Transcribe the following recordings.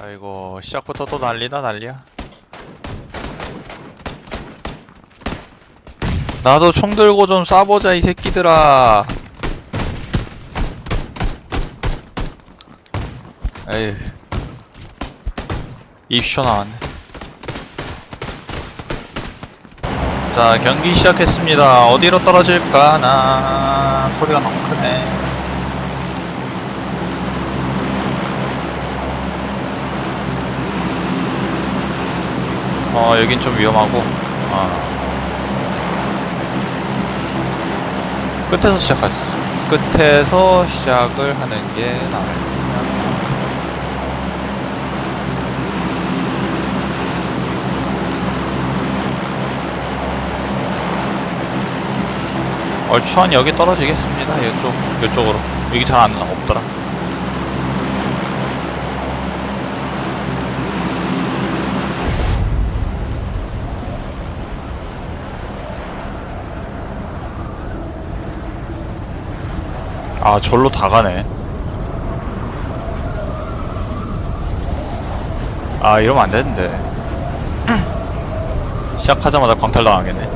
아이고 시작부터 또 난리다 난리야? 나도 총 들고 좀 쏴보자 이 새끼들아. 에휴. 입쇼 나왔네. 자 경기 시작했습니다. 어디로 떨어질까? 나 소리가 너무 크네 어 여긴 좀 위험하고. 어. 끝에서 시작하지 끝에서 시작을 하는 게 나을 얼추 한 여기 떨어지겠습니다. 이쪽 이쪽으로. 여기 잘 안 없더라 아 절로 다 가네. 아 이러면 안 되는데. 시작하자마자 광탈 당하겠네.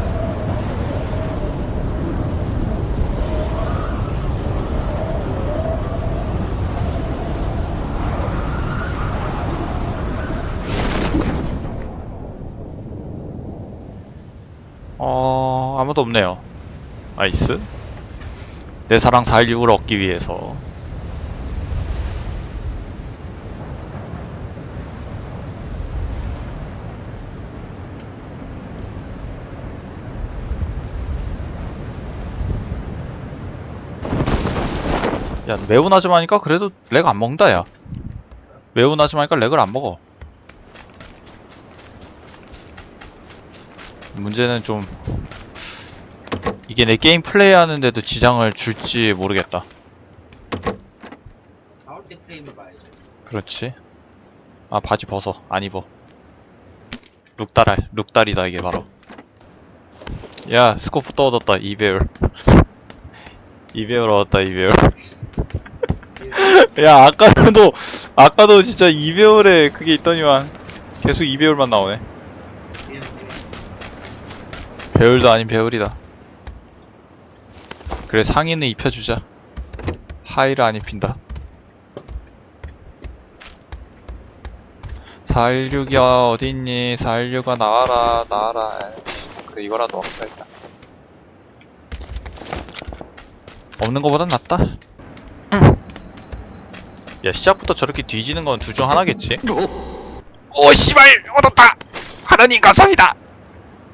어 아무도 없네요. 나이스 내 사랑 416을 얻기 위해서. 야 매운 아줌 하니까 그래도 렉 안 먹는다 야. 매운 아줌 하니까 렉을 안 먹어. 문제는 좀 이게 내 게임 플레이 하는데도 지장을 줄지 모르겠다. 나올 때 프레임을 봐야죠. 그렇지. 아, 바지 벗어. 안 입어. 룩다랄, 룩다리다, 이게 바로. 야, 스코프 또 얻었다, 2배율. 2배율 얻었다, 2배율. 야, 아까도, 아까도 진짜 2배율에 그게 있더니만, 계속 2배율만 나오네. 배율도 아닌 배율이다. 그래 상의는 입혀주자. 하의를 안 입힌다. 416이야 어딨니? 416아 나와라 나와라. 그래 이거라도 먹자 일단. 없는 거보단 낫다. 야 시작부터 저렇게 뒤지는 건 둘 중 하나겠지? 오 씨발 얻었다! 하나님 감사합니다!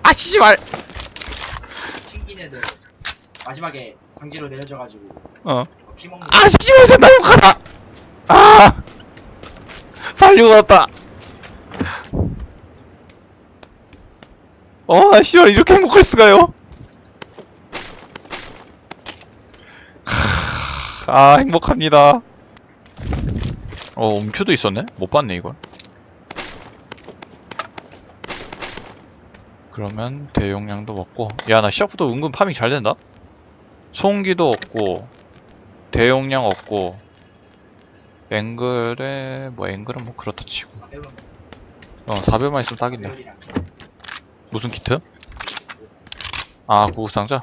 아 씨발! 튕긴 애들. 마지막에 강제로 내려져가지고. 어. 피 먹는 아 씨발 존나 욕하다 아! 살리고 왔다. 어 아, 씨발 이렇게 행복할 수가요? 하, 아 행복합니다. 어 음큐도 있었네? 못 봤네 이걸. 그러면 대용량도 먹고. 야 나 시작부터 은근 파밍 잘 된다 소음기도 없고 대용량 없고 앵글에 뭐 앵글은 뭐 그렇다 치고 어 4배만 있으면 딱인데 무슨 키트? 아 구급상자?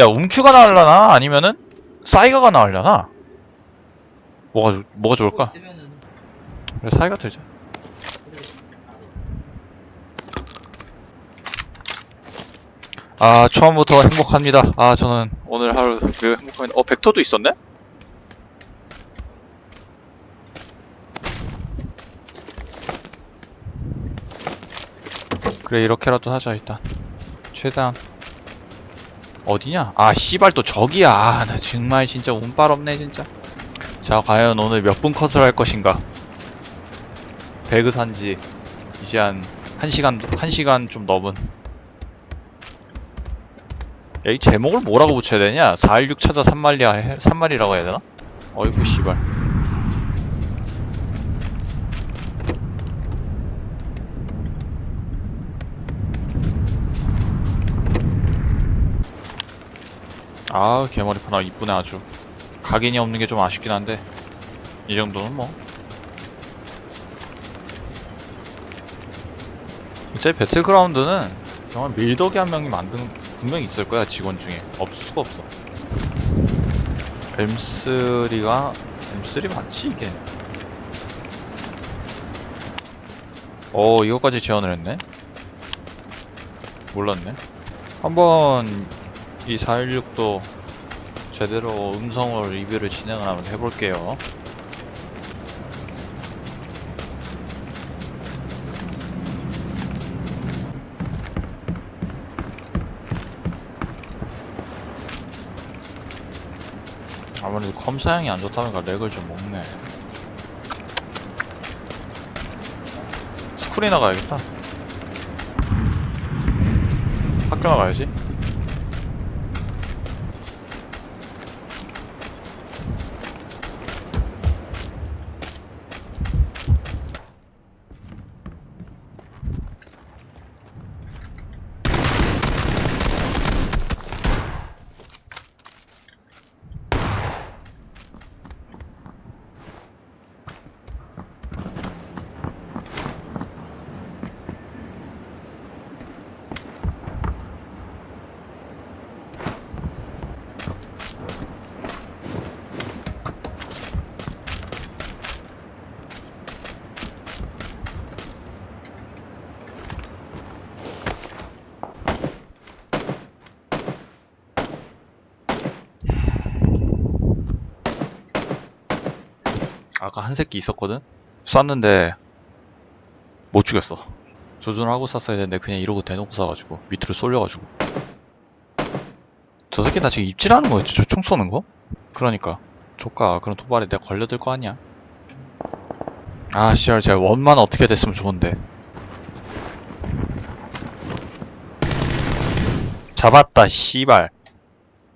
야 움큐가 나으려나? 아니면은 사이가가 나으려나? 뭐가 좋- 뭐가 좋을까? 그래 사이가 들자 아 처음부터 행복합니다. 아 저는 오늘 하루 매우 행복합니다 어 벡터도 있었네? 그래 이렇게라도 하자 일단. 최대한. 어디냐? 아 씨발 또 저기야. 아, 나 정말 진짜 운빨 없네 진짜. 자 과연 오늘 몇 분 컷을 할 것인가? 배그 산지 이제 한 1시간 1시간 좀 넘은 야, 이 제목을 뭐라고 붙여야 되냐? 416 찾아 산말리아, 산말이라고 해야 되나? 어이구, 씨발. 아, 개머리 파나 이쁘네, 아주. 각인이 없는 게 좀 아쉽긴 한데. 이 정도는 뭐. 이제 배틀그라운드는 정말 밀덕이 한 명이 만든 분명히 있을 거야 직원 중에. 없을 수가 없어. M3가 M3 맞지 이게? 어 이거까지 지원을 했네? 몰랐네. 한번 이 416도 제대로 음성으로 리뷰를 진행을 한번 해볼게요 아무래도 컴 사양이 안 좋다 보니까 렉을 좀 먹네. 스쿨이 나 가야겠다. 학교 나가야지 아까 한 새끼 있었거든? 쐈는데 못 죽였어. 조준을 하고 쐈어야 되는데 그냥 이러고 대놓고 쏴가지고 밑으로 쏠려가지고. 저 새끼 나 지금 입질하는 거였지? 저 총 쏘는 거? 그러니까. 조카 그런 도발에 내가 걸려들 거 아니야. 아 씨발 제가 원만 어떻게 됐으면 좋은데. 잡았다 씨발.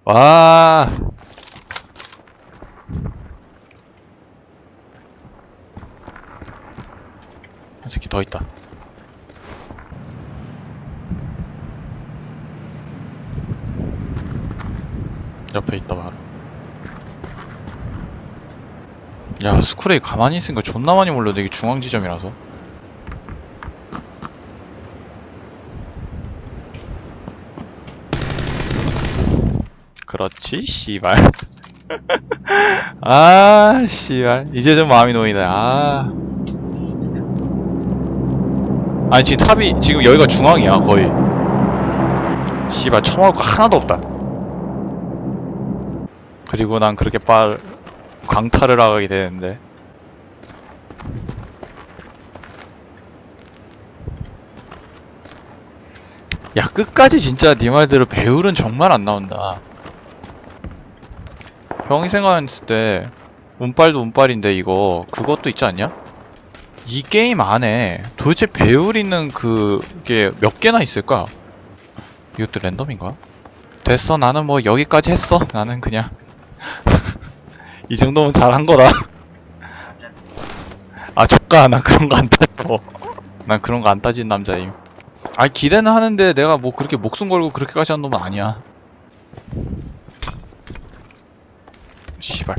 와 새끼 더 있다. 옆에 있다 바로. 야 스쿨에 가만히 있으니까 존나 많이 몰려도 이게 중앙 지점이라서. 그렇지 씨발. 아 씨발 이제 좀 마음이 놓이네. 아. 아니 지금 탑이 지금 여기가 중앙이야 거의. 씨발 처먹을 거 하나도 없다. 그리고 난 그렇게 빨 광탈을 하게 되는데. 야 끝까지 진짜 네 말대로 배율은 정말 안 나온다. 형이 생각했을 때 운빨도 운빨인데 이거. 그것도 있지 않냐? 이 게임 안에 도대체 배울 있는 그게 몇 개나 있을까? 이것도 랜덤인가? 됐어 나는 뭐 여기까지 했어. 나는 그냥 이 정도면 잘한 거다. 아 조카 난 그런 거 안 따져. 난 그런 거 안 따진 남자임. 아니 기대는 하는데 내가 뭐 그렇게 목숨 걸고 그렇게까지 한 놈은 아니야 씨발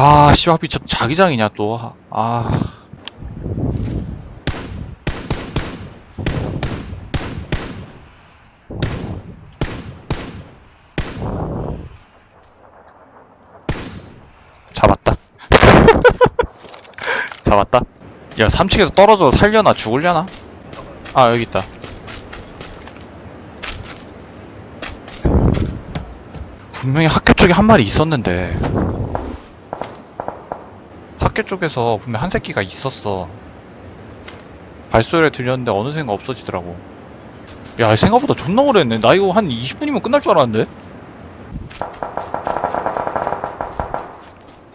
아, 씨발, 저 자기장이냐, 또. 아. 잡았다. 잡았다. 야, 3층에서 떨어져 살려나, 죽을려나? 아, 여기 있다. 분명히 학교 쪽에 한 마리 있었는데. 학교 쪽에서 분명 한 새끼가 있었어. 발소리를 들렸는데 어느샌가 없어지더라고. 야, 생각보다 존나 오래 했네. 나 이거 한 20분이면 끝날 줄 알았는데?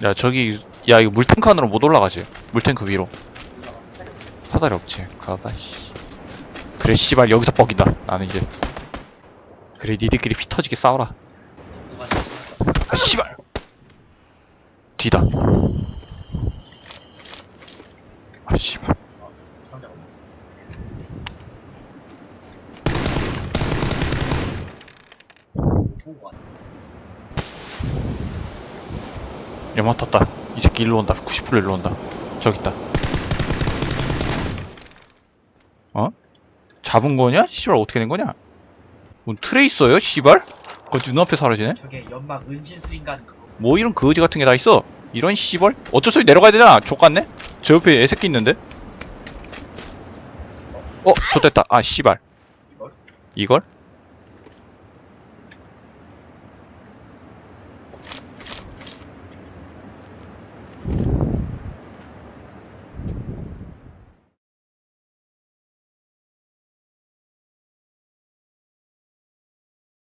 야, 저기, 야, 이거 물탱크 안으로 못 올라가지. 물탱크 위로. 사다리 없지. 가봐, 씨. 그래, 씨발, 여기서 뻑이다. 나는 이제. 그래, 니들끼리 피 터지게 싸워라. 아, 씨발! 뒤다. 아 씨발 연막 탔다 이 새끼 일로 온다 90% 일로 온다 저기 있다 어? 잡은 거냐? 씨발 어떻게 된 거냐? 뭔 트레이서요? 씨발? 그 눈앞에 사라지네? 저게 연막 은신술인간 그거 뭐 이런 거지 같은 게 다 있어 이런 씨발? 어쩔 수 없이 내려가야 되잖아. 족같네? 저 옆에 애새끼 있는데? 어, 좋됐다. 아, 씨발. 이걸?